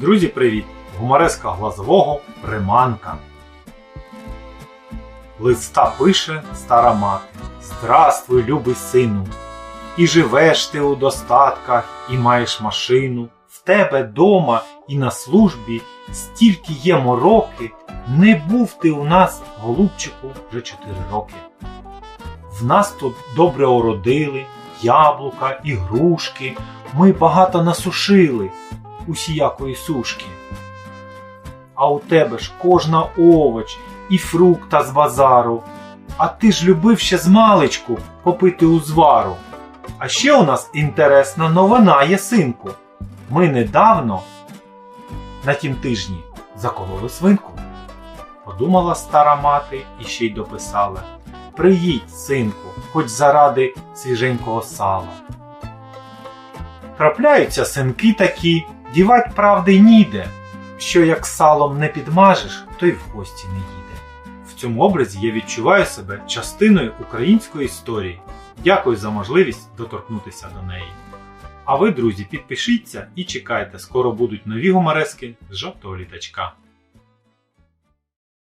Друзі, привіт! Гумореска глазового приманка. Листа пише стара мати. Здравствуй, любий сину. І живеш ти у достатках, і маєш машину. В тебе дома і на службі стільки є мороки. Не був ти у нас, голубчику, вже чотири роки. В нас тут добре ородили, яблука і грушки. Ми багато насушили усіякої сушки. А у тебе ж кожна овоч і фрукта з базару. А ти ж любив ще з маличку попити узвару. А ще у нас інтересна новина є, синку. Ми недавно на тім тижні закололи свинку. Подумала стара мати і ще й дописала. Приїдь, синку, хоч заради свіженького сала. Трапляються синки такі, дівать правди ніде, що як салом не підмажеш, то й в гості не їде. В цьому образі я відчуваю себе частиною української історії. Дякую за можливість доторкнутися до неї. А ви, друзі, підпишіться і чекайте, скоро будуть нові гуморески з жовтого літачка.